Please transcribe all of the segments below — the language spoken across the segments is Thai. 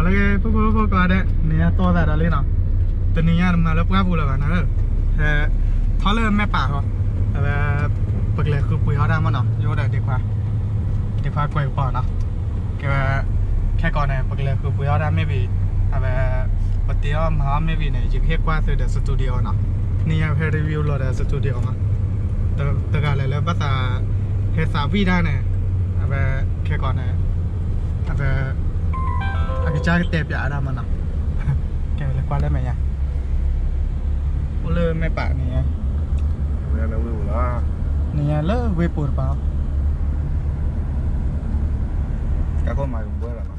ဘာလဲပုပ်ပုပ်ပုပ်ကတဲ့နေရတော့တာလေးနော်တနေရမှာလည်းပွားဖို့လာကနော်အဲထော်လဲမဲ့ပါဟောအဲပကလေခုပွေဟောတာမနော်ရောတဲ့ဒီခွာဒီခွာကိုယ်ပါနော်ကဲခက်ကောင်းနေပကလေခုပွေဟောတာမဲ့ပြီအဲပတေရောမဟာမဲ့ပြီနေရခဲကွာဆိုတဲ့စတူဒီယိုနော်နေရဖယ်ရီဗျူးလော်တဲ့စတူဒီယိုမှာတကလည်းလည်းပတ်တာဟဲစာပြီးတာနဲ့အဲခက်ကောင်းနေအဲ อมาแต่แต่กันเลยแล้าเฮสาวีได้เนี่ยอะไรแค่ก่อนเนี่ยอะไรอากิกเตะปีอาดามันนะแกเลยกว่าได้ไหมยังเลยไม่ปะนี่ไง Mira la huevo, la. นี่ไงเลิกเวปูหรือเปล่า Está con más buena, ¿no?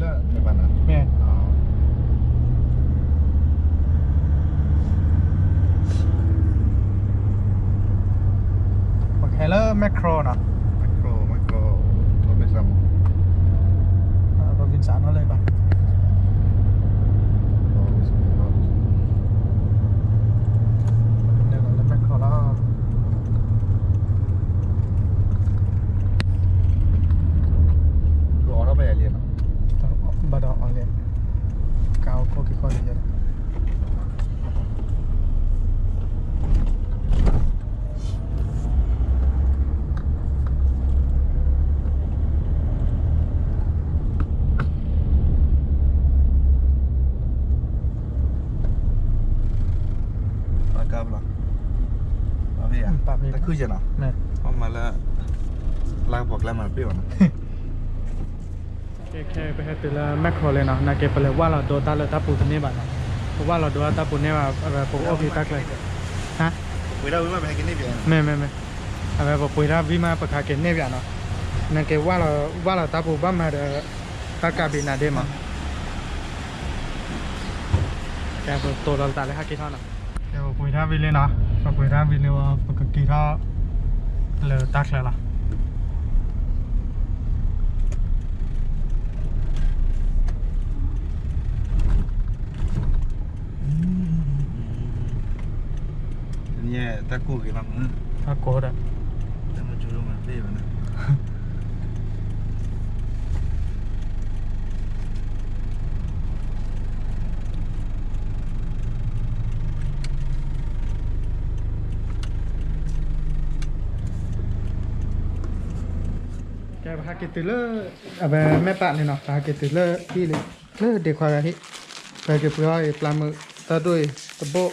La, me van. xã nó lên bằng. que pele wala do ta le tapu ne ba wala do ta pu ne ba po o ki tak le ha puira wi ma ba ke ne bia me me me a ba po puira wi ma pa kha ke ne bia no na ke wala wala ta pu ba ma de ta ka bi na de ma ya po to la ta le ha ki tha na ya po puira wi le na po puira wi le wa pa ka ki tha le tak le la Nie, tako ki lam. Mm. Tako da. Tamo juro ma beba na. cái hạt cái từ lơ à về mẹ bạn này nó hạt cái từ lơ đi lơ để khoa cái hết về cái bữa ấy làm tao đuôi tập bộ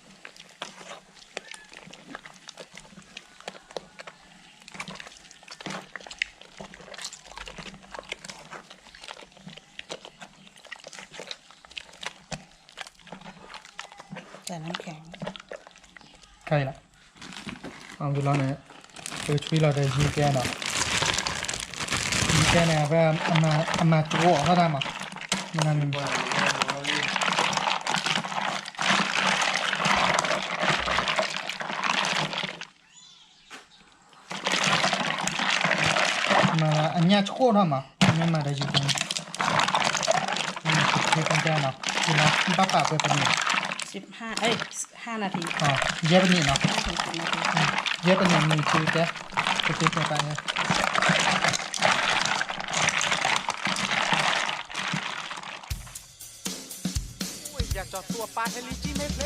alhamdulillah này. Từ chui là đây gì cái nào. Gì kia này về ăn mà ăn mà chỗ ở đó mà. Nên là mình mà ăn nhà chỗ đó mà. Nhưng mà đây gì kia này mình chụp cái con kia nào. Thì nó bắt vào cái phần này สิบห้าเอ้ยห้านาทีอ๋อเย็บนี่เนาะห้าถึงสิบนาทีเย็บเป็นอย่างมีคือแกจะซื้อไปเลยอยากจอดตัวปลาเทลิจิไม่เพล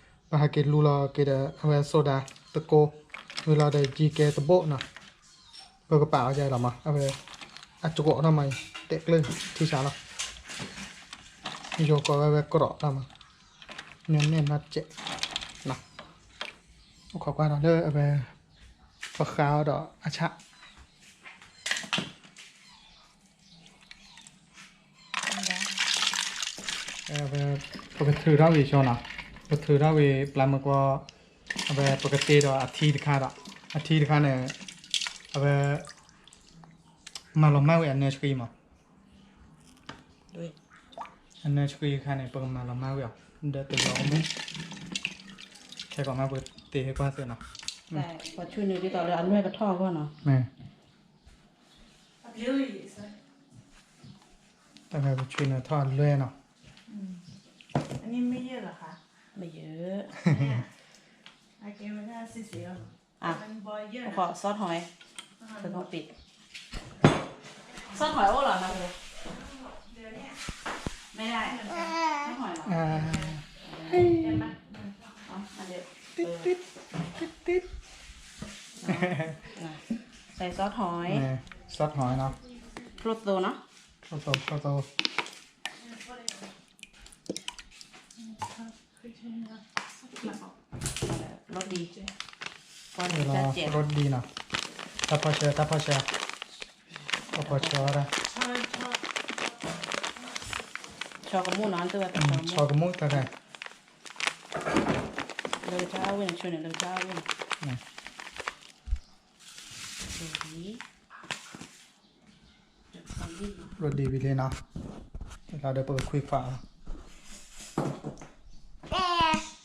và hai cái lula, cái đã về soda tự cô người là để gì cái tập bộ nè. Vừa có bảo dài lắm à về à chụp gỗ nó mày tệ lên, thì sao đâu vô có về, có rõ lắm mà. Nên nên là chạy nè khó qua đó nữa à, về. Phật khao đó à chạm à, về, có thử đó gì cho nào? กติถือเราวิปลาหมึกว่าเอาไปปกติเราอาทิตย์ค่าละอาทิตย์ค่าเนี่ยเอาไปมาลงมาเวอันเนชกีมาด้วยอันเนชกีค่าเนี่ยปกมาลงมาเวอะเดี๋ยวตัวเราไม่แค่ก่อนมาเปิดตีให้กว้างเสียนะแต่พอช่วยนึงที่ต่อเลยอันด้วยกระท่อก็เนาะแม่แต่แบบช่วยเนื้อทอดเรื่อยเนาะอันนี้ไม่เยอะเหรอคะ ไม่เยอะเนี่ยโอเคไม่ได้สิเสียหรออะมันบอยเยอะขอซอสหอยเธอต้องปิด ซอสหอยโอ้เหรอคะเธอเดี๋ยวเนี่ยไม่ได้ซอสหอยเหรออ่าเดี๋ยวมันอ๋ออันเดียวติดติดติดติดอะใส่ซอสหอยนี่ซอสหอยเนาะโปรโตเนาะโตโตโตโต รสดีก่อน เว ที่ ลา จะเจ็บ รสดีเนาะถ้าพอเชื่อถ้าพอเชื่อถ้าพอเชื่ออะไร ชอบชอบ ชอกระมูนอนตัวแต่ อื ช ม อกระมูชอบกระมุกแต่ไง เลยเจ้าเว้นช่วยหน่อยเลยเจ้าเว้น นี่ ดีทำดี รสดีไปเลยเนาะเราเดี๋ยวเปิดคุยฝา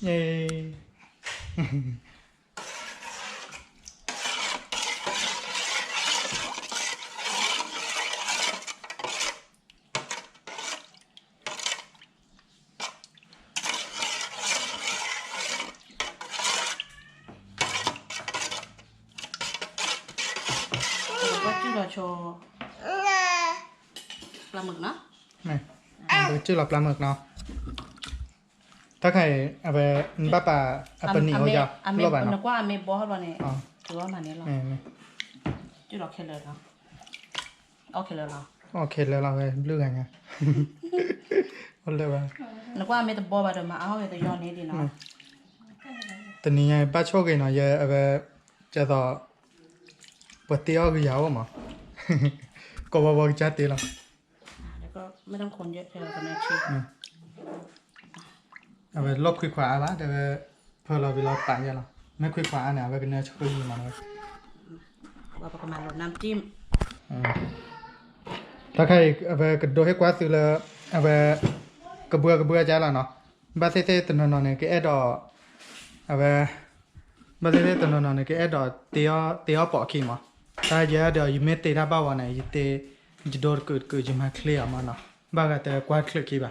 เย้ cho là mực nó. Này mình chưa lọc là mực nào ว์ปลาหมึกเนาะนี่เดี๋ยวชื่อเราปลาหมึกเนาะถ้าใครเอาไปบ้าป่าเอาไปเหนียวจ้ะอเมรอบอะนึเนาะกว่าอเมบอสวันนี้อ๋อถือว่ามาเนี้ยเรานี่นี่จิ้มเราแค่เลยเนาะโอเคเအဝဲလော့ခွိခွာလာတဲ့ဖော်လော်ဘီလော့တန်ရလားမခွိခွာအနေအဝဲကနေချက်ကိုကြီးမှာနော်ဘာပကမာလောနမ်တိမ်တခိုင်အဝဲကဒိုဟဲကွာဆူလာအဝဲကဘွာကဘွာကြလာနော်ဘာသေးသေးတနော်နော်နဲ့ကဲအဲ့တော့အဝဲဘာသေးသေးတနော်နော်နဲ့ကဲအဲ့တော့တေရတေရပေါ်ခိမှာဒါကြတော့ယူမက်တေတာပါဝနဲ့ယူတေဂျဒိုကကူဂျမကလီယာမနာဘာကတဲ့ကွာကလစ်ခိပါ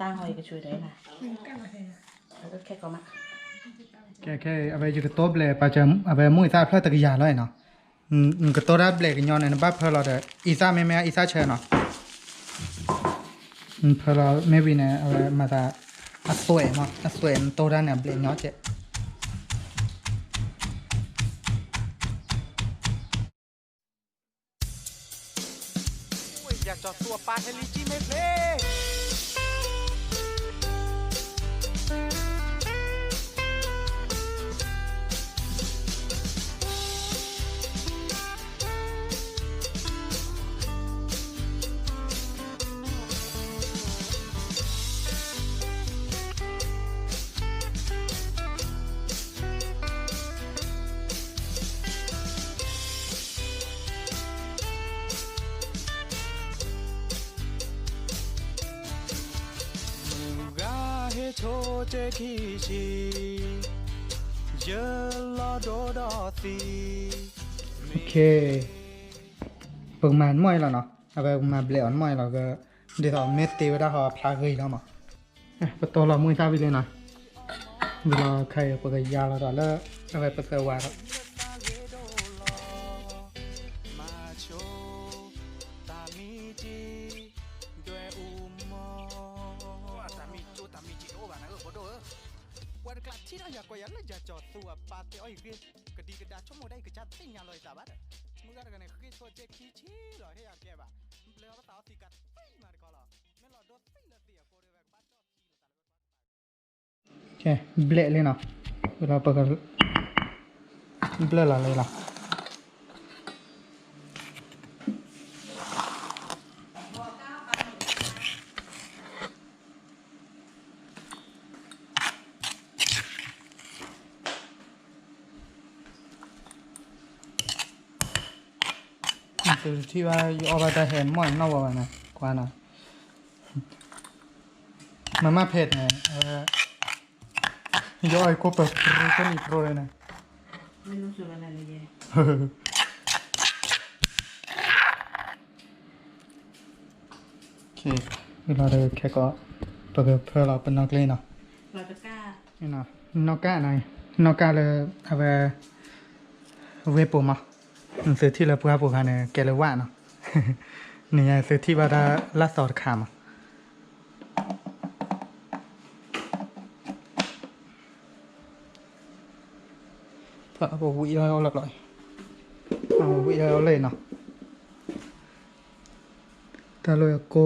ตาห땅허이게 줄래 나. 그래서 캐고 막. แค่ก็มาแค่เอาไปจุดโต๊ะเลยปาจะเอาไปมุ่ยซาเพลตะกี้ยาเลยเนาะอืมอืมก็โต๊ะรับเลยกันย้อนในบ้านเพลเราเด้ออีซาแม่แม่อีซาเชิญเนาะอืมเพลเราไม่วินเนี่ยเอาไปมาตาอัสวยเนาะอัสวยมันโต๊ะด้านเนี่ยเบลย้อนเจ๊ อยากจอดตัวปลาเทลิจิเมเพล 가해 조제 기시 열라도다시 โอเคเปิงมันม่อยแล้วเนาะเอาไปมาเบลอนม่อยแล้วก็เดี๋ยวเราเมตตีไว้ได้หอพลาเกยแล้วมั้งเอ๊ะประตูเรามือซาไปเลยนะเวลาใครเปิดยาเราต่อแล้วเอาไปเปิดเซอร์วาแ เบลเลยนะเวลาปิดก็เบลละเลยล่ะคือที่ว่าอยู่อบตเห็นม่อยนอกว่านะกว่านะมันมาเผ็ดไงเออ ย่อยก็เปิดโปรก็มีโปรเลยนะไม่รู้สึกอะไรเลยเย่โอเคเวลาเราแค่ก็เปิดเพื่อเราเป็นนักเล่นเนาะเราจะกล้านี่เนาะนอกกาไหนนอกกาเลยเอาไปเวปูมาหนังสือที่เราเพูดพูดกันเนี่ยแกเลยว่าเนาะนี่ไงซื้อที่ว่าได้ลัดสอดขามาเพราะบอกวิเอาหลักเลยเอาวิเอาเลยเนาะแต่เลยโก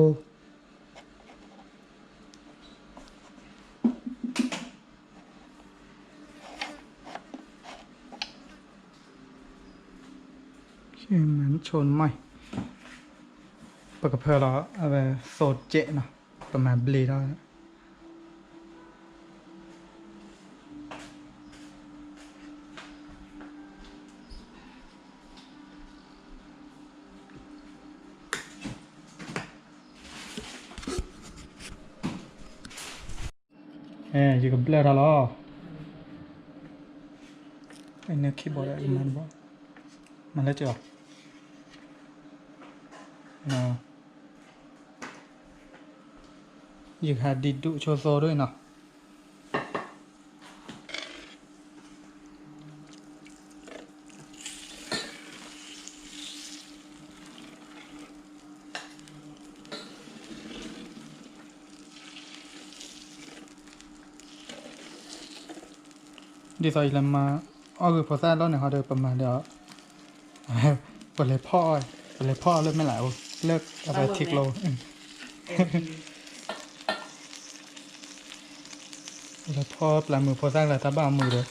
ชื่อมันชนไหมปกติเพื่อเราเอาไปโซดเจนะประมาณบลีได้ ji blur आला इन्हें की बोला इमान बा मतलब क्या ना ये खादी दो छोसो दो ना ชโซด้วยเนาะดีไซน์แล้วมาอ้อคือพอแซ่แล้วเนี่ยเขาเดินประมาณเดียวเปิดเลยพ่อเปิดเลยพ่อเลิกไม่ไหลวเลิกเอาไปทิกโลอืมเปิดเลยพ่อปลายมือพอสร้างอะไรตาบ้ามือเลย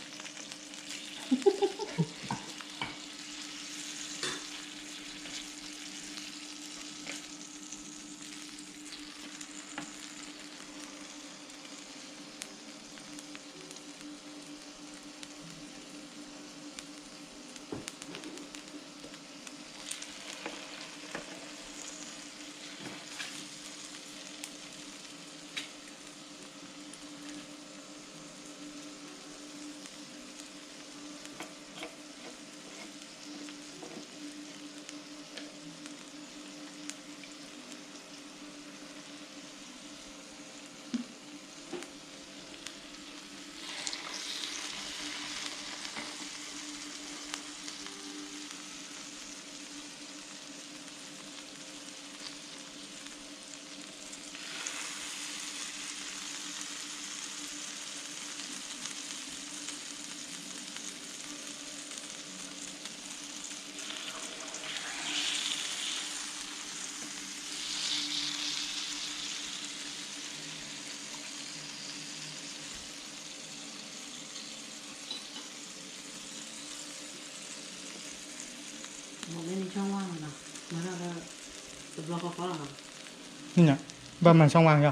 Nhìn vâng, nhỉ? Bầm này trong vàng rồi,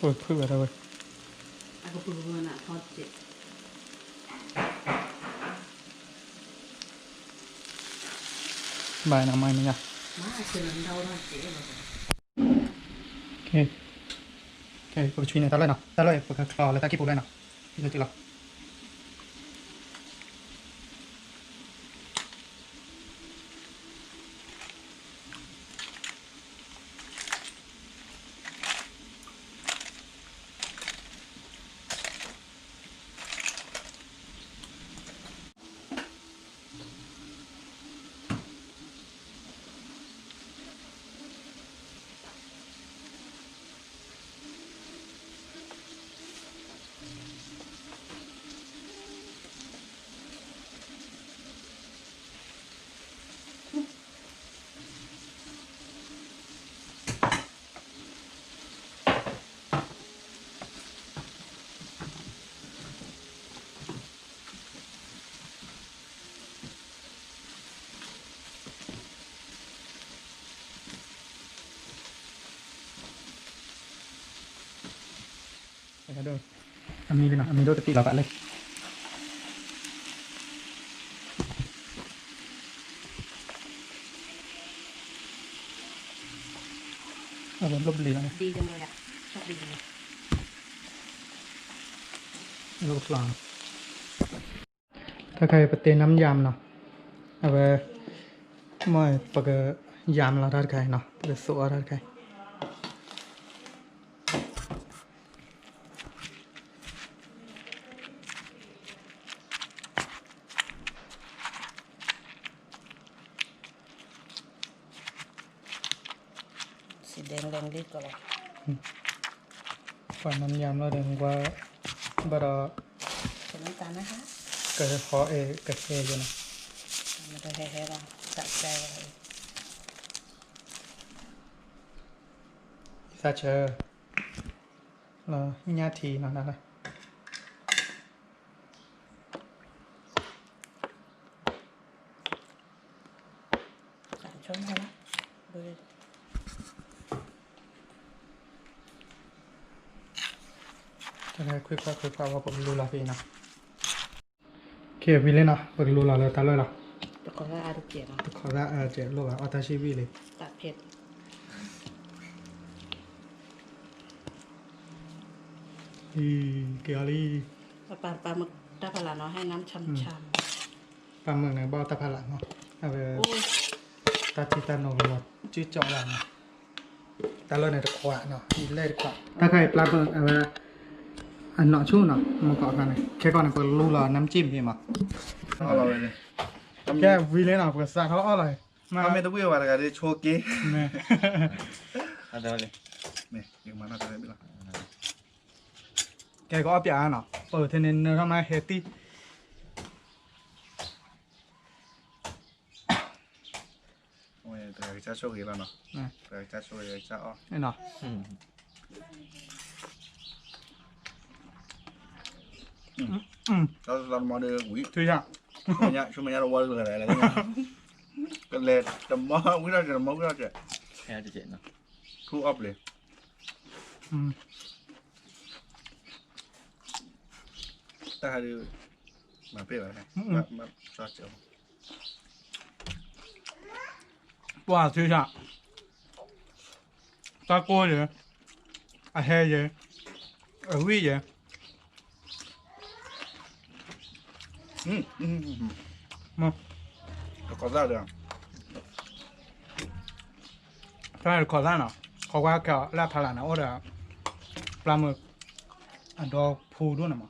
Ôi, phơi vào đâu rồi? Bài nào mai mình nhỉ? Ok. Ok, cuộc chuyện này ta lại nào. Ta lại cuộc cò là ta kịp cuộc này nào. Bây giờ tự lọc. Dạ đâu Ami bên nào, Ami đâu tự là bạn lên. Ở vẫn lông lì lắm Đi đâu rồi ạ, sắp đi rồi Lột lòng Thật hay bật tên nắm giam nào. Ờ, Ở về Mời bật ờ, giam là ra cái nào. Bật sổ ra cái. có e cái e cho này mình đã he he ra tạo xe ra chờ là nhà thì nó là này. Chống không á cho nên quyết qua quyết qua vào cũng lưu là vì nào. เชอร์เราญาทีเนาะนั่นแหละสามช้อนพอละดูดิถ้าใครคุยก็คุยก็ว่าผมรู้และพี่นะโอเควิเลยนะผมรู้และเลยตาเลยละแต่ก็ได้อารุเกียรตินะขอละเออเจ๊รู้ว่าอัตชีวิเลยตัดเผ็ดอีเกียรี่ปลาปลาปลาหมึกตาพลาเนาะให้น้ำช่ำปลาเมืองในบ่อตะพาละเนาะเอาไปๆโอ้ยตาจิตาโนรจื้อเจาะหลังตาเลยในตะขวะเนาะอีเล่ตะขวะถ้าใครปลาเมืองเอาไปอันเนาะชู้เนาะมันก็กันเลยแค่ก่อนเนี่ยผมรู้และน้ำจิ้มพี่มาเอาเราเลยแค่วิเลยนะผมสั่งเขา ăn nọ chú nọ mà có cái này. Cái con này có lưu là nắm chim gì mà? Ờ, cái vì lên nào cái sạc nó rồi. Mà không biết đâu biết là cái chua kia. Nè à đây này nè cái mà nó cái này là cái có bia nọ. Ở thế nên ờ, hôm nay hết đi ôi trời cha số gì là nọ. Trời cha số gì cha o. Nè 음. 음. 나도 나도 말해 우리 tuyệt 뭐냐 주머니야 너 월급 그래 내가 그래 뭐 우리한테 뭐 우리한테 해야 되지 너 투업래 음 따하려 mà biết rồi mà mà sao chịu. Qua chưa nhá, ta cô gì à he gì ở huy gì うんうんうんまあ Cosada. Para el codano, coga que la palana, ahora plamo a do pudunama.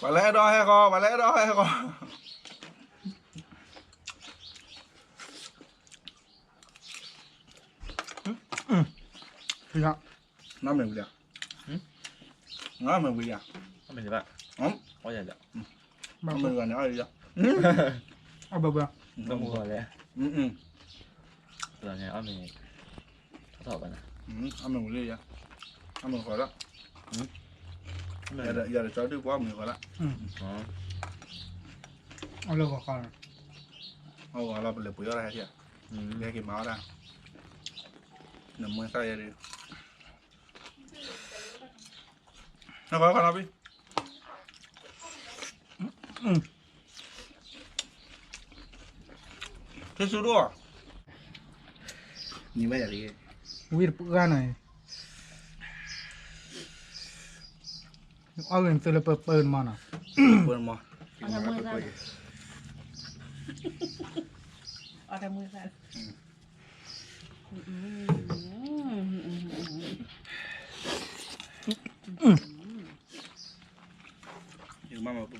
Vale, đó hay con, vale, đó hay con. Ừ. Ừ. Nó mềm được. Nó mình quỳ à? Nó mình gì vậy? Ấm. Có gì vậy? Nó mình gọi nó gì vậy? À bờ bờ. Nó mua rồi đấy. Ừ ừ. Giờ này ăn mình có thở bạn à? Ừ, ăn mình quỳ vậy? Ăn mình khỏi đó. Ừ. Giờ là giờ là cháu đi qua mình khỏi đó. Ừ. Ăn lâu quá khỏi. Ô, gọi là mình lấy bụi ra hay chưa? Ừ. Cái cái máu ra. Nằm mưa sao vậy đi? อาเบื่อ Kamu boleh. hmm hmm Soalnya Om ini. Tahu apa nah? hmm nama gue ya nama kau dah อย่าอย่าจอยด้วยว่ามือก่อนละอ๋อเอาเลยก่อนเอาเราเป็นเหลือปุ๋ยอะไรเที่ยอืมเรียกกินเมาส์ได้หนึ่งมือใส่เลยน้าขอขอรับพี่เทสุด้วยนี่ไม่อยากดีวิดปุ๊กกันหน่อยเอาเงินซื้อเลยเปิดเปิดมาหน่อยเปิดมาเอาทำมือสั่นเอาทำมือสั่นอืมอืมอืมอืม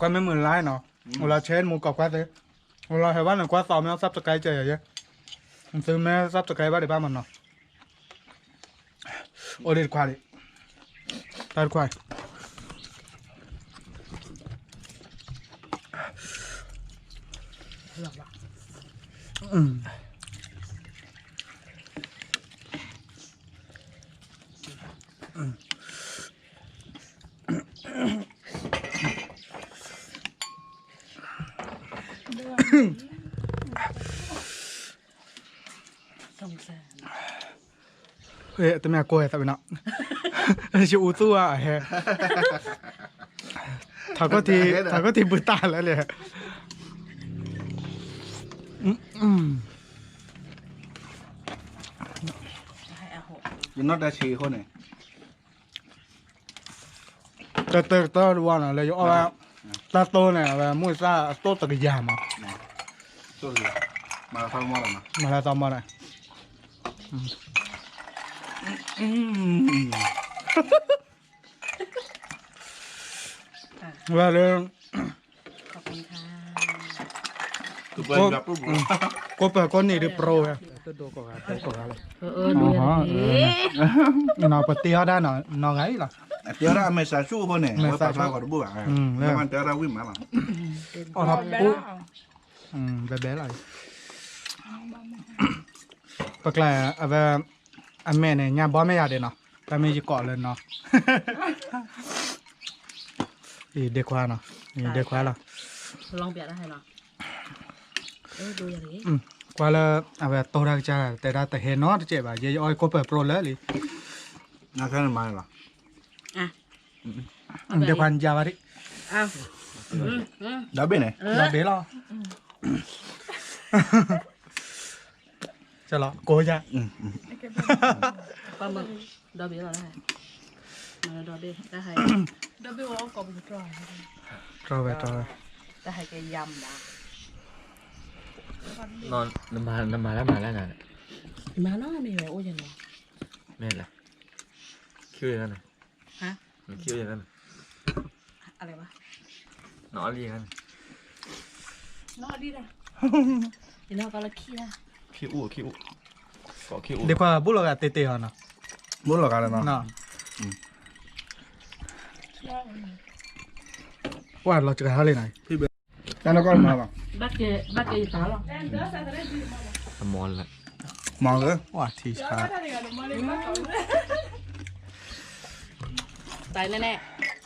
อันนี้ปลุกพี่ชายเนาะอืมโปรดเตียเท่าไหร่วะดูป่ะเวลาเดี๋ยวว่าน้องอ้อทอยเปิดเปิดมาอะ โอ้ปิดจุ ก็ไม่เหมือนไรเนาะเวลาเชนหมูกับกว่าเตเวลาเห็นว่าหนึ่งกว่าต่อไม่เอาซับสไครต์เจออย่างเงี้ยผมซื้อแม่ซับสไครต์บ้านเดี๋ยวบ้านมันเนาะโอเด็ดควายดิตัดควายอืม สงสาร แต่แม่กลัวแต่เป็นเนาะชิอูตัวฮะถาก็ทีถาก็ทีบุตาแล้วเลยอืมอืมให้อาหกยังนอดชีคนไหนแต่แต่แต่ว่าน่ะเลยเอาว่าตาโตเนี่ยว่ามุ้ยซ่าโตตะกยามาตัวเหลือมาฟังมอแล้วนะมาแล้วตอมาเลย ว่าเรื่องขอบคุณค่ะคือเปิดแบบปุ๊บก็เปิดก้นนี่ดิโปรฮะตัวโดก็ครับตัวก็ครับเออเออดูอย่างนี้เนาะปฏิเขาได้เนาะเนาะไงล่ะเดี๋ยวเราไม่ใส่ชู้คนเนี่ยไม่ไม่ใส่ใส่ชู้ชู้ก่อนบุ้อะอืมแล้แล้ววมันเดี๋ยวเราวิ่งมาหรออ๋อทับปุ๊อืมแบบแบบอะไรปกแลเอาไปอันแม่เนี่ยญาบ่ไม่ยาเด้เนาะแต่ไม่ จะเกาะเลยเนาะอีเด็กควาเนาะอีเด็กควาล่ะลองเปลี่ยนได้เหรอเออดูอย่างนี้อืมกว่าละเอาไปโตรักจ้าแต่ได้แต่เห็นเนาะเจ็บอะเยอ้อยก็เปิดโปรแล้วลิน่าแค่นั้นมาหรออะเด็กควันยาวาริอ้าวอืมอืมดับเบิ้ลเนี่ยเออเราเดี๋ยวรอจะรอโกยะอืมปลาหมึกดอบี้เราได้มาดอบี้ได้ให้ Då blir jag också på bra. รอ ไปรอไป ได้ให้แกยำนะ นอนน้ำมาน้ำมาแล้วมาแล้วนะ มาเนาะมีอะไรโอ้ยยังไง แม่นละคิ้วอย่างนั้นน่ะ ฮะ มันคิ้วอย่างนั้นน่ะ อะไรวะ นอนเรียกัน นอดีเลยอีนอก็ละขี้ละ คิ้วอู้คิ้วอู้เกาะคิ้วอู้ เด็กควันบุลกะเตเตฮะ 키우 키우 có 키우 내가 몰라가 때때 하나 몰라가는 나 qua là chụp hai lên này. Cái nó có mà mà bắt cái bắt cái gì tao mòn lại. Mòn nữa. Qua thì sao tại nè nè.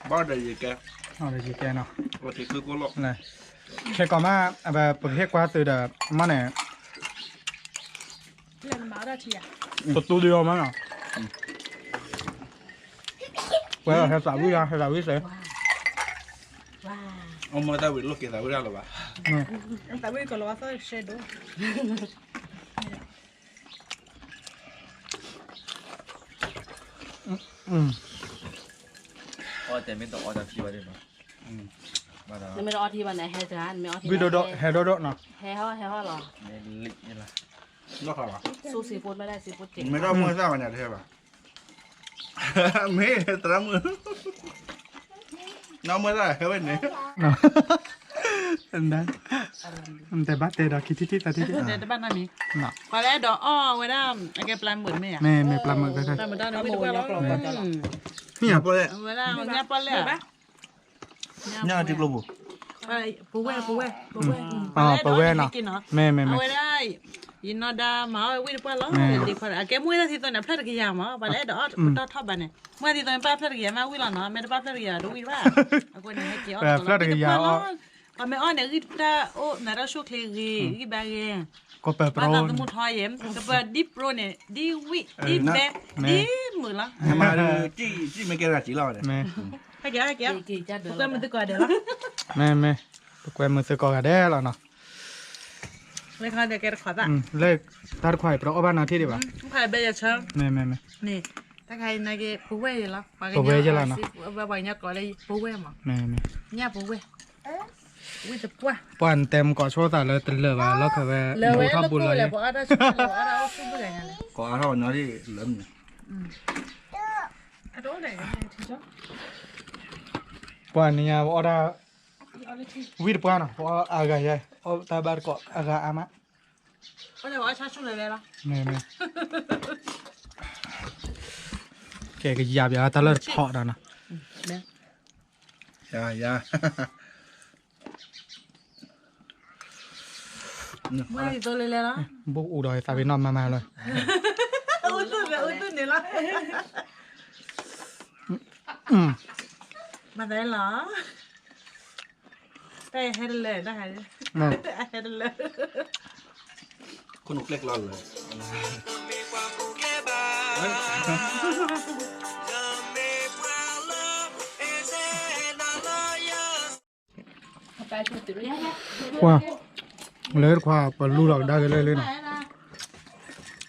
Bao đời gì kia bao đời gì kia nào? Có thể cứ cố lộ này. Khi có mà à, về bữa hết qua từ đợt mà này 스튜디오 많아. Bueno, se sabía, se sabía, se. Ông ta bị lúc kia tao ra là ừ. bà. Ông ta bị còn là bà thôi, xe đổ. Ở tại mình tổ ở tại kia đấy mà. Nên mình ở thì bà này hè ra, mình ở thì. Vì đồ đồ, hè đồ đồ nào. Hè ho, hè ho rồi. Nên lịch như là. ย Lämna Mara till jag. สตูดิโอมั้งอะเว้ยภาษาวิทยาภาษาวิเศษๆว้าวว้าวเอามาได้วิ่งลูกกี่สาวได้หรอวะ Vänta, vi kollar vad som sker då. อืมอ๋อแต่ไม่ต้องอ๋อแต่พี่ว่าได้ไหมมาแล้วนี่ไม่รอที่วันไหนแฮจานไม่รอที่วิโดโดเฮโดโดเนาะแฮฮอแฮฮอหรอในลิกนี่ละก็เขาอะสู้ซีฟู้ดไม่ได้ซีฟู้ดเก่งไม่ต้องมือซ่ามันเนี่ยใช่ป่ะไม่ตระมือน้องมือซ่าเขาเป็นเนี่ยเนาะอันนั้นอันแต่บ้าเตะดอกคิดที่ที่ตาที่ที่เดี๋ยวบ้านน้ามีเนาะพอแล้วดอกอ้อไว้ได้ไอ้แกปลาหมื่นไหมอ่ะ แม่แม่ปลาหมึกก็ใช่ ปลาหมื่นได้นะไม่ได้แล้ว นี่อ่ะ เพื่อน เวลาเนี่ยปลาเลย เนี่ยจิกลูบุ ไปปูเว่ปูเว่ปูเว่ อ๋อปลาแว่เนาะ กินเนาะ แม่แม่ เอา แม่ ไว้ได้ยินนอดาหมาไว้ดีกว่าแล้ว แม่ ดีกว่าแกมวยที่ตัวเนี่ยพลาดกี่อย่างมาไปแล้วดอกดอกทอบบ้านเนี่ยเมื่อที่ตัวเนี่ยป้าพลาดกี่อย่างมาวิ่งแล้วเนาะไม่ได้ป้าพลาดกี่อย่างดูวิ่งว่าเอาคนนี้ให้เกี่ยวก็ไม่อ้อนเนี่ยคือถ้าโอ้ไหนเราช่วยเคลียร์กี่แบงเอง ก็เปิดโปร บ้านเราสมุทรทอยเอ็มก็เปิดดิปโรเนี่ยดิวิดิแบดิมือละ มาดูจี้จี้ไม่เกี่ยวกับจีเราเนี่ย แม่ ให้เกี่ยวให้เกี่ยวกี่จัดเดี๋ยวก็มันตึกก่อนเดี๋ยวละ แม่แม่ตะแกวนมือซื้อกอกระแด้แล้วเนาะ เลยค่ะเดี๋ยวแกขอจ้ะ อืมเลิกตัดควายเพราะเอาบ้านนาที่ดีกว่า ผ่านไปอย่าเชิง แม่แม่แม่ นี่ถ้าใครนายเกปูเว่ละ ปูเว่จะละเนาะ ว่าว่าเนี่ยก่อนเลยปูเว่มา แม่แม่ เนี่ยปูเว่วิจะปัว ป่านเต็มก่อโชว์แต่เลยตะเลยว่าแล้วก็ว่า เลย ดู เว้ย ทับ แล้ว บุญ กู เลย เลยบอกว่าได้ช่วยเราว่าเราช่วยเบื่อไงเลย ก็เอาเท่านี้ที่เหลือเนี่ย อะโดนไหนทีจ้ะ ป่านนี้ว่าได้วิดป่านเนาะว่าอากาใหญ่เอาตาบาร์ก็อากาอามะ ก็เลยบอกว่าชาช่วย 어, 나 말거 아가 아마. 어제 와이 사촌을 내라. 네네. cái cái dạp giá ta lên họ đó à. ừ, nè. Dạ dạ. Mới thì tôi lên lên đó. Bố u đòi tại bị non mà mà rồi. Ui tôi về ui tôi nữa lắm. Ừ. Mà đây lỡ. Đây hết lên đó hay. าวินอนมามาเลยอุ้ยตื่นเลยอุ้ยตื่นเนี่ยละอืมมาได้เหรอได้ให้เลยได้ให้แม่ให้เลยคุณนุกเล็กร้อนเลยกว่าเลยกว่าปลูหลอกได้เลยเลยนะ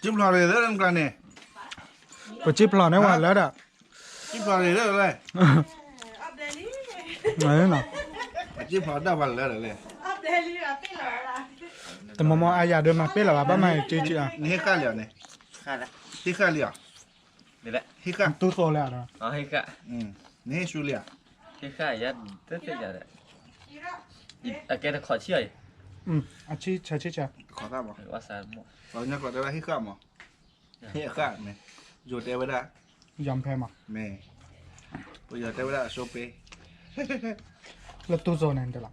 จิ้มพลอยเลยเด้อทำกันเนี่ยปจิบหลอในวันแล้วด่ะจิ้มพลอยเลยเด้อเลยไหนเนาะจิ้มพลอยได้วันแล้วเลย แต่มอมออายาเดินมาเป้หรอวะบ้าไม่จีจีอะนี่ให้ข้าเหลียวเนี่ยค่าละที่ข้าเหลียวนี่แหละที่ข้าตู้โซแล้วนะเอาให้ค่าอืมนี่ให้ชูเหลียวให้ค่ายัดเต้นเต้นยัดเลยอะแกจะขอเชื่ออืมอาชีชาชิชาขอทราบบ่ว่าสารหมดเราเนี่ยก็ได้ให้ข้ามั้งให้ข้าเนี่ยอยู่เทวดายอมแพ้มาแม่ไปุยเทวดาโชเปแล้วตู้โซนั่นเดี๋ยวละ